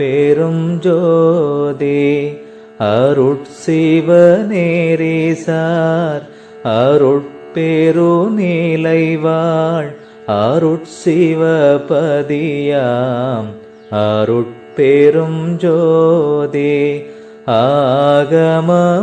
பெரும் ஜோதி அருட்சிவநேரிசார் அருட்பெரு நீலைவாழ் அருட்சிவபதியாம் அருட்பெரும் ஜோதி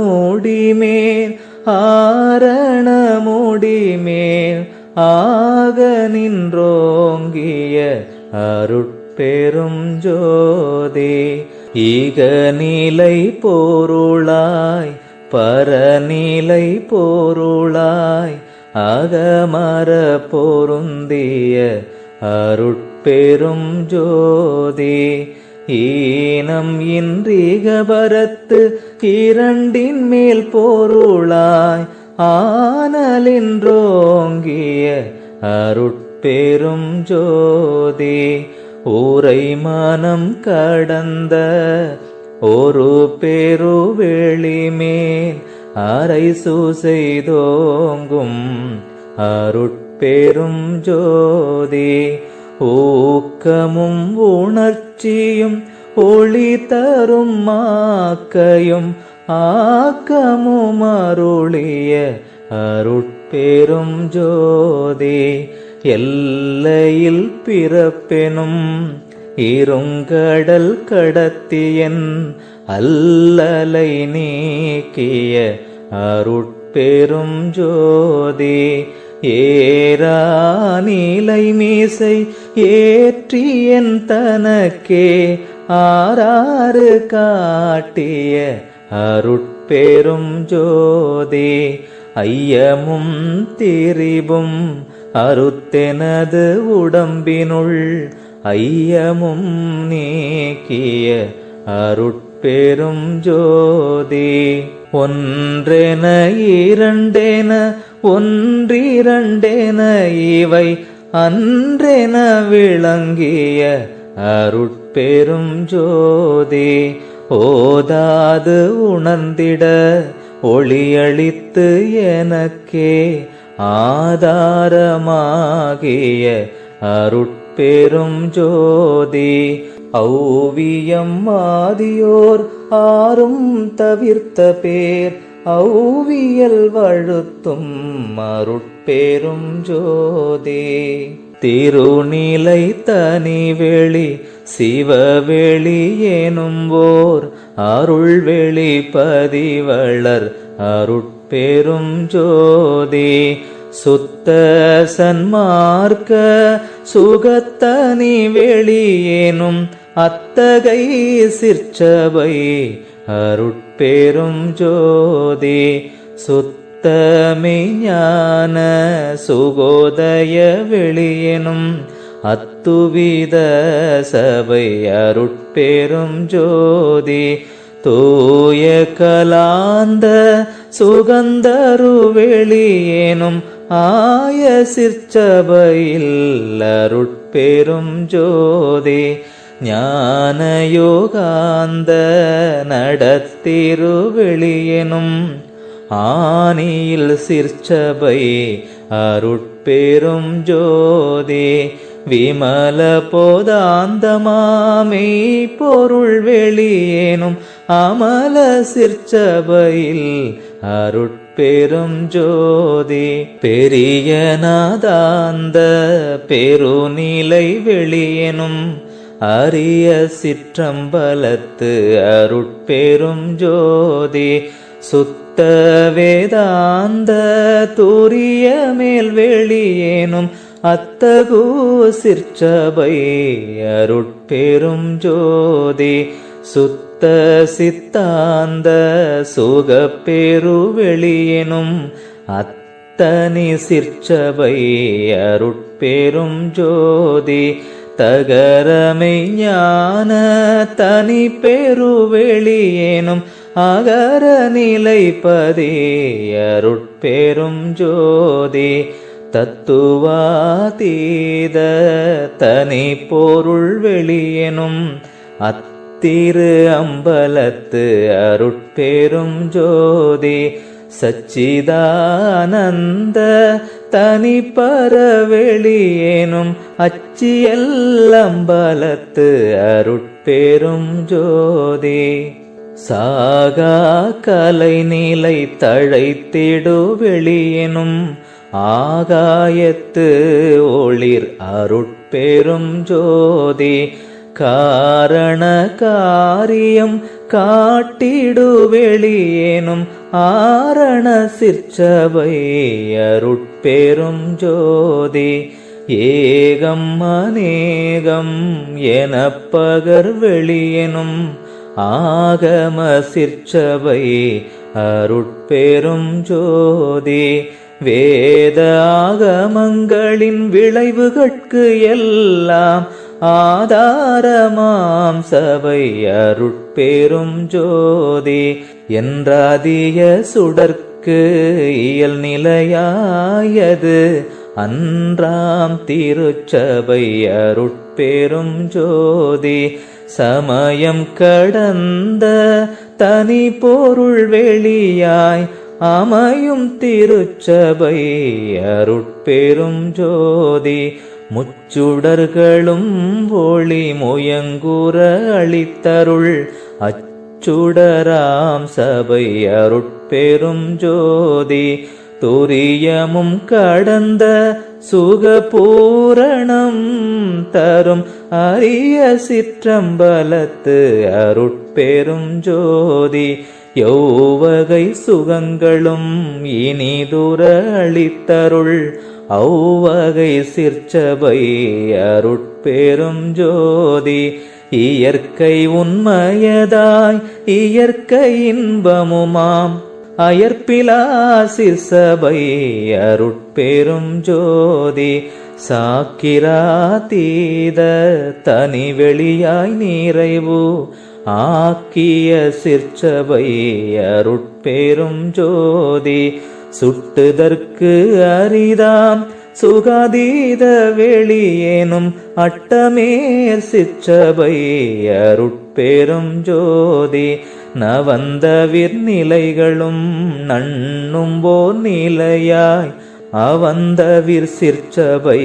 ஆகமமுடிமேல் ஆரணமுடிமேல் ஆக நின்றோங்கிய அருட் பெரும் ஜோதி ஈக நிலை பொருளாய் பரநிலை போருளாய் அகமர பொருந்திய அருட்பெரும் ஜோதி ஈனம் இன்றிகபரத்து இரண்டின் மேல் போருளாய் ஆனலின்றோங்கிய அருட்பெரும் ஜோதி ஊரை மனம் கடந்த ஒரு பேரு வெளிமேல் அரை சூசெய்தோங்கும் அருட்பெரும் ஜோதி. ஊக்கமும் உணர்ச்சியும் ஒளி தரும் மாக்கையும் ஆக்கமும் அருளிய அருட்பெரும் ஜோதி. எல்லையில் பிறப்பெனும் இருங்கடல் கடத்தியன் அல்லலை நீக்கிய அருட்பெரும் ஜோதி ஏரா நீலை மீசை ஏற்றியன் தனக்கே ஆறாறு காட்டிய அருட்பெரும் ஜோதி ஐயமும் திரிபும் அறுத்தெனது உடம்பினுள் ஐயமும் நீக்கிய அருட்பெரும் ஜோதி. ஒன்றென இரண்டென ஒன்றிரண்டென இவை அன்றென விளங்கிய அருட்பெரும் ஜோதி. ஓதாது உணர்ந்திட ஒளியளித்து எனக்கே ஆதாரமாகிய அருட்பெரும் ஜோதி ஔவியம் மாதியோர் ஆறும் தவிர்த்த பேர் ஔவியல் வழுத்தும் அருட்பெரும் ஜோதி. திருநிலை தனிவெளி சிவவெளி எனும் ஓர் அருள்வெளி பதிவளர் அருட் பெரும் ஜோதி சுத்த சன்மார்க்க சுகத்தனி வெளியேனும் அத்தகை சிற்சபை அருட்பெரும் ஜோதி சுத்தமே ஞான சுகோதய வெளியேனும் அத்துவித சபை அருட்பெரும் ஜோதி தூய கலாந்த சுகந்தரு வெளியேனும் ஆய சிற்சபையில் அருட்பெரும் ஜோதி ஞான யோகாந்த நடத்திரு வெளியெனும் ஆனியில் சிற்சபை அருட்பெரும் ஜோதி விமல போதாந்தமாமே பொருள் வெளியேனும் அமல சிற்சபையில் அருட்பெரும் ஜோதி பெரிய நாதாந்த பெருநிலை வெளியெனும் அரிய சிற்றம்பலத்து அருட்பெரும் ஜோதி சுத்த வேதாந்த தூரிய மேல் வெளியேனும் அத்தகு சிற்சபை அருட்பெரும் ஜோதி சுத்த சித்த சித்தாந்த சுகப்பெரு வெளியெனும் அத்தனி சிற்சபை அருட்பெரும் ஜோதி தகரமை ஞான தனி பெருவெளியேனும் அகர நிலைப்பதே அருட்பெரும் ஜோதி தத்துவாதீத தனி பொருள் வெளியேனும் வெளியெனும் திரு அம்பலத்து அருட்பெரும் ஜோதி. சச்சிதானந்த தனி பரவெளியேனும் அச்சியல் அம்பலத்து அருட்பெரும் ஜோதி. சாகா கலை நிலை தழைத்திடு வெளியெனும் ஆகாயத்து ஒளிர் அருட்பெரும் ஜோதி. காரண காரியம் காட்டிடு வெளியேனும் ஆரண சிற்சபை அருட்பெரும் ஜோதி. ஏகம் அநேகம் என பகர் வெளியெனும் ஆகம சிற்சபை அருட்பெரும் ஜோதி. வேத ஆகமங்களின் விளைவுகட்கு எல்லாம் ஆதாரமாம் சபை அருட்பெரும் ஜோதி. என்றாதிய சுடர்க்கு இயல் நிலையாயது. அன்றாம் திருச்சபை அருட்பெரும் ஜோதி. சமயம் கடந்த தனி பொருள் வெளியாய் அமையும் திருச்சபை அருட்பெரும் ஜோதி. முச்சுடர்களும் ஒளி முயங்குற அளித்தருள் அச்சுடராம் சபை அருட்பெரும் ஜோதி. துரியமும் கடந்த சுகபூரணம் தரும் அரிய சிற்றம்பலத்து அருட்பெரும் ஜோதி. யௌவகை சுகங்களும் இனிதுர அளித்தருள் அவ்வகை சிற்சபை அருட்பெரும் ஜோதி. இயற்கை உண்மையதாய் இயற்கை இன்பமுமாம். அயற்பிலா சிற்சபை அருட்பெரும் ஜோதி. சாக்கிராதீத தனி வெளியாய் நிறைவு. ஆக்கிய சிற்சபை அருட்பெரும் ஜோதி. சுட்டுதற்கு அரிதாம் சுகாதீத வெளியேனும் அட்டமேர் சிற்றபை அருட்பெரும் ஜோதி. நவந்த விர்நிலைகளும் நண்ணும் போர் நிலையாய் அவந்தவிர் சிற்சபை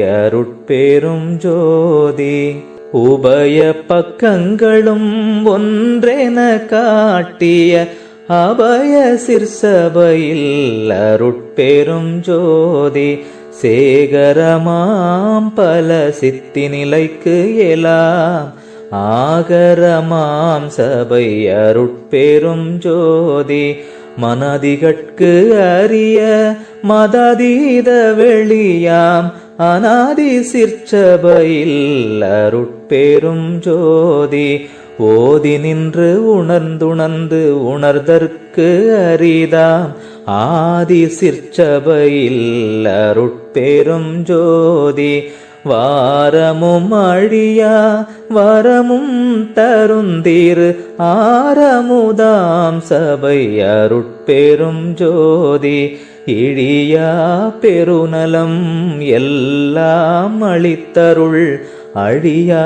அருட்பெரும் ஜோதி. உபய பக்கங்களும் ஒன்றென காட்டிய அபய சிற்சபையில் அருட்பெரும் ஜோதி சேகரமாம் பல சித்தி நிலைக்கு எலாம் ஆகரமாம் சபை அருட்பெரும் ஜோதி மனதிகட்கு அரிய மததீத வெளியாம். அநாதி சிற்சபையில் அருட்பெரும் ஜோதி போதி நின்று உணர்ந்துணர்ந்து உணர்தற்கு அரிதாம். ஆதி சிற்சபையில் அருட்பெரும் ஜோதி. வாரமும் அழியா வரமும் தருந்தீர். ஆரமுதாம் சபை அருட்பெரும் ஜோதி. இழியா பெருநலம் எல்லாம் அளித்தருள் அழியா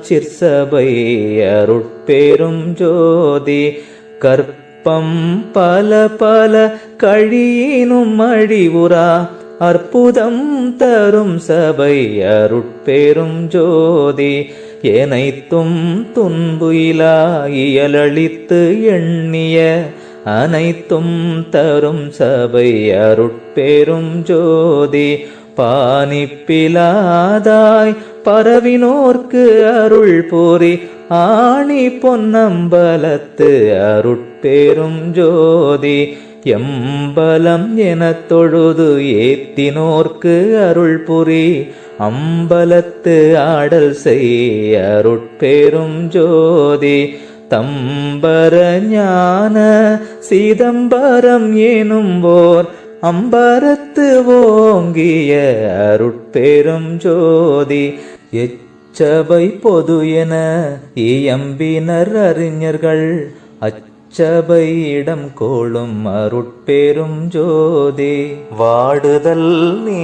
சிற்சபை அருட்பெரும் ஜோதி. கற்பம் பல பல கழியினும் அழிவுரா அற்புதம் தரும் சபை அருட்பெரும் ஜோதி. எனைத்தும் துன்புயிலா இலா இயலளித்து எண்ணிய அனைத்தும் தரும் சபை அருட்பெரும் ஜோதி. பானிப்பிலாதாய் பரவினோர்க்கு அருள் பூரி. ஆணி பொன்னம்பலத்து அருட்பெரும் ஜோதி. எம்பலம் எனத் தொழுது ஏத்தினோர்க்கு அருள் புரி. அம்பலத்து ஆடல் செய் அருட்பெரும் ஜோதி. தம்பர ஞான சிதம்பரம் எனும்போர் அம்பரத்து ஓங்கிய அருட்பெரும் ஜோதி எச்சபை பொது என இயம்பினர் அறிஞர்கள். அச்சபை இடம் கோளும் அருட்பெரும் ஜோதி. வாடுதல் நீ